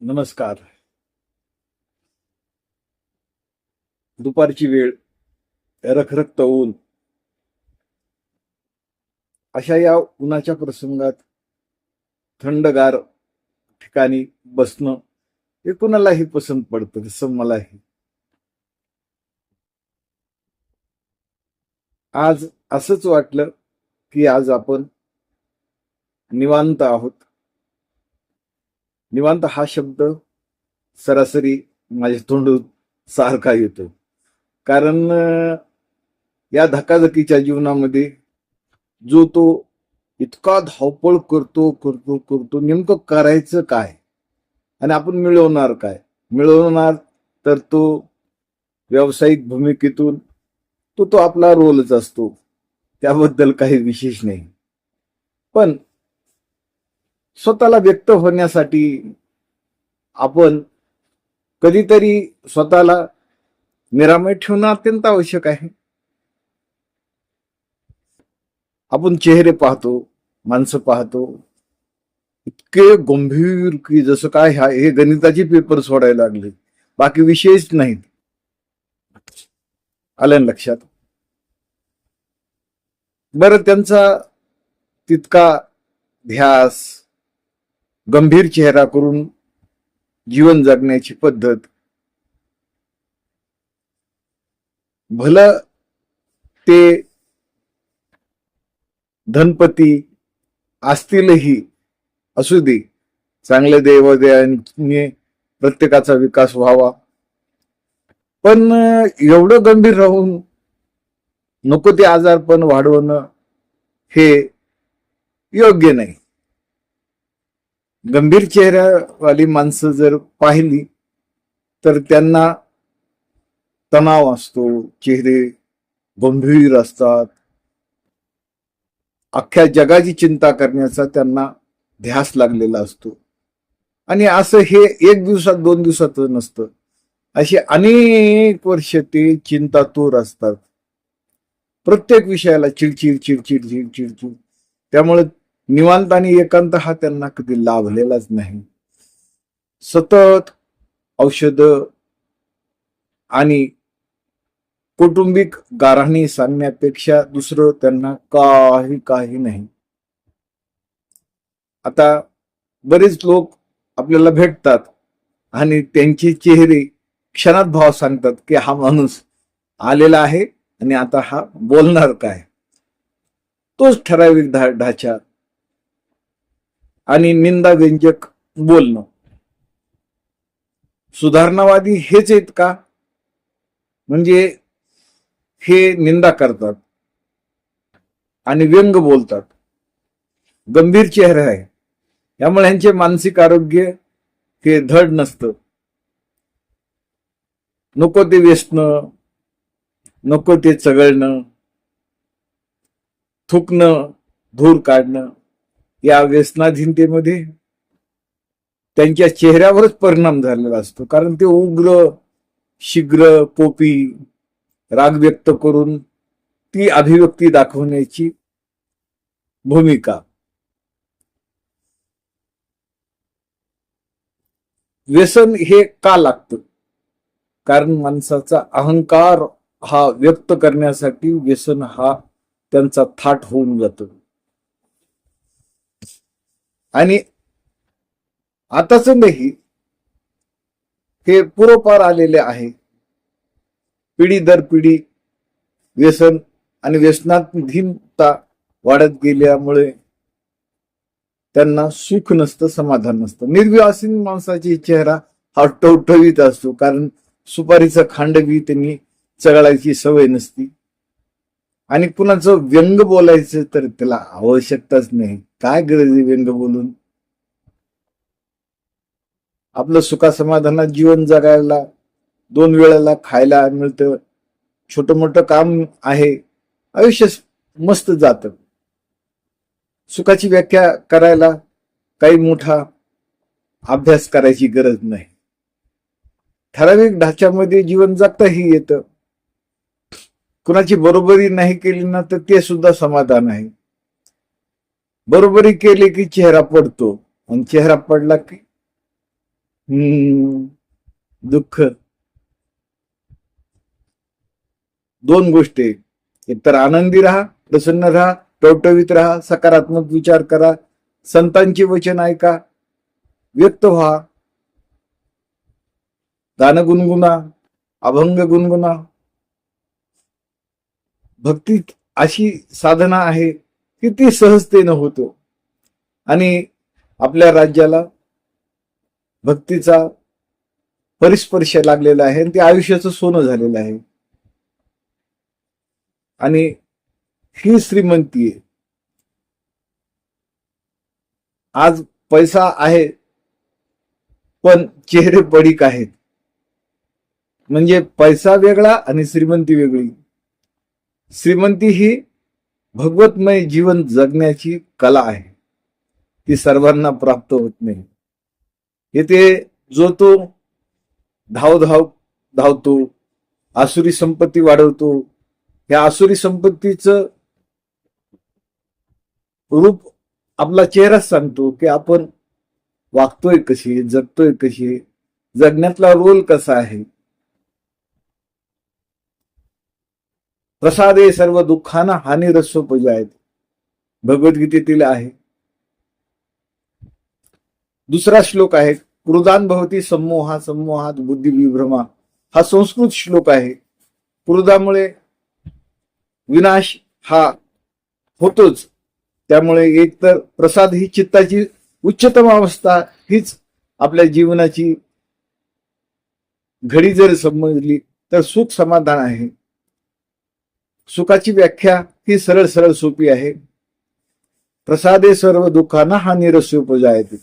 नमस्कार. दुपारची वेळ रखरखत ऊन अशा या उन्हाच्या प्रसंगात थंडगार ठिकाणी बसणं हे कुणालाही पसंत पडतं तसं मलाही. आज असंच वाटलं की आज आपण निवांत आहोत. निवांत हा शब्द सरासरी माझ्या तोंडून सारखा येतो. कारण या धकाधकीच्या जीवनामध्ये जो तो इतका धावपळ करतो करतो करतो नेमकं करायचं काय? आणि आपण मिळवणार काय? मिळवणार तर तो व्यावसायिक भूमिकेतून तो तो आपला रोलच असतो. त्याबद्दल काही विशेष नाही. पण स्वतःला व्यक्त होण्यासाठी आपण कधीतरी स्वतःला निरामय ठेवणं अत्यंत आवश्यक आहे. आपण चेहरे पाहतो माणसं पाहतो इतके गंभीर की जसं काय ह्या हे गणिताचे पेपर सोडायला लागले. बाकी विषयच नाहीत. आल्या लक्षात? बरं त्यांचा तितका ध्यास गंभीर चेहरा करून जीवन जगण्याची पद्धत. भलं ते धनपती असतीलही असू दे. चांगल्या देवादेवाने प्रत्येकाचा विकास व्हावा. पण एवढं गंभीर राहून नको ते आजारपण वाढवणं हे योग्य नाही. गंभीर चेहऱ्यावाली माणसं जर पाहिली तर त्यांना तणाव असतो चेहरे गंभीर असतात. अख्ख्या जगाची चिंता करण्याचा त्यांना ध्यास लागलेला असतो. आणि असं हे एक दिवसात दोन दिवसात नसतं. अशी अनेक वर्ष ते चिंतातूर असतात. प्रत्येक विषयाला चिडचिड चिडचिड चिड चिडचिड. त्यामुळे निवांत आणि एकांत हा त्यांना कधी लाभलेलाच नाही. सतत औषध आणि कौटुंबिक गाराणी सांगण्यापेक्षा दुसरं त्यांना काही काही नाही. आता बरेच लोक आपल्याला भेटतात आणि त्यांचे चेहरे क्षणात भाव सांगतात की हा माणूस आलेला आहे आणि आता हा बोलणार काय? तोच ठराविक ढाचा आणि निंदा व्यंजक बोलणं. सुधारणावादी हेच आहेत का? म्हणजे हे निंदा करतात आणि व्यंग बोलतात. गंभीर चेहरा आहे. त्यामुळे यांचे मानसिक आरोग्य हे धड नसतं. नको ते व्यसनं नको ते चघळणं थुकणं धूर काढणं. या व्यसनाधीनतेमध्ये त्यांच्या चेहऱ्यावरच परिणाम झालेला असतो. कारण ते उग्र शीघ्र पोपी राग व्यक्त करून ती अभिव्यक्ती दाखवण्याची भूमिका व्यसन हे का लागतं? कारण माणसाचा अहंकार हा व्यक्त करण्यासाठी व्यसन हा त्यांचा थाट होऊन जातो. आणि आताच नाही हे पुरोपार आलेले आहे. पिढी दर पिढी व्यसन आणि व्यसनाधीनता वाढत गेल्यामुळे त्यांना सुख नसतं समाधान नसतं. निर्व्यसनी माणसाची चेहरा हा टवटवीत असतो कारण सुपारीचं खांडवी त्यांनी चघळायची सवय नसती. आणि कुणाचं व्यंग बोलायचं तर त्याला आवश्यकताच नाही. काय गरज आहे व्यंग बोलून? आपलं सुखासमाधानात जीवन जगायला दोन वेळेला खायला मिळतं. छोट मोठं काम आहे. आयुष्य मस्त जातं. सुखाची व्याख्या करायला काही मोठा अभ्यास करायची गरज नाही. ठराविक ढाच्यामध्ये जीवन जगताही येतं. कुणाची बरोबरी नाही केली ना तर ते सुद्धा समाधान आहे. बरोबरी केली की चेहरा पडतो. आणि चेहरा पडला की दुःख. दोन गोष्टी एकतर आनंदी राहा प्रसन्न राहा टवटवीत राहा सकारात्मक विचार करा संतांची वचन ऐका व्यक्त व्हा. गाणं गुणगुणा अभंग गुणगुणा भक्तीत अशी साधना आहे की ती सहजतेनं होतो. आणि आपल्या राज्याला भक्तीचा परिस्पर्श लागलेला आहे आणि ते आयुष्याचं सोनं झालेलं आहे. आणि ही श्रीमंती आहे. आज पैसा आहे पण चेहरे पडीक आहेत. म्हणजे पैसा वेगळा आणि श्रीमंती वेगळी. श्रीमंती ही भगवतमय जीवन जगण्याची कला आहे. ती सर्वांना प्राप्त होत नाही. येथे जो तो धावधाव धावतो आसुरी संपत्ती वाढवतो या आसुरी संपत्तीचं रूप आपला चेहराच सांगतो की आपण वागतोय कशी जगतोय कशी जगण्यातला रोल कसा आहे? प्रसादे सर्व दुःखांना हानी रसोपज आहेत भगवद्गीतेतील आहे. दुसरा श्लोक आहे क्रुदान भवती सम्मोहा सम्मोहात बुद्धी विभ्रमा. हा संस्कृत श्लोक आहे. क्रुदामुळे विनाश हा होतोच. त्यामुळे एकतर प्रसाद ही चित्ताची उच्चतम अवस्था हीच आपल्या जीवनाची घडी जर समजली तर सुख समाधान आहे. सुखाची व्याख्या ही सरळ सरळ सोपी आहे. प्रसादे सर्व दुःखांना हा निरस्योपजायते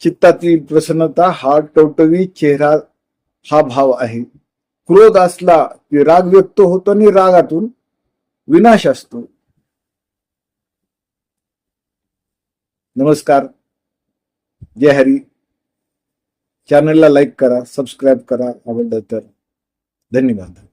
चित्तातील प्रसन्नता हा टवटवी चेहरा हा भाव आहे. क्रोध असला की राग व्यक्त होतो आणि रागातून विनाश असतो. नमस्कार. जय हरी. चॅनलला लाईक करा सबस्क्राईब करा आवडलं तर. धन्यवाद.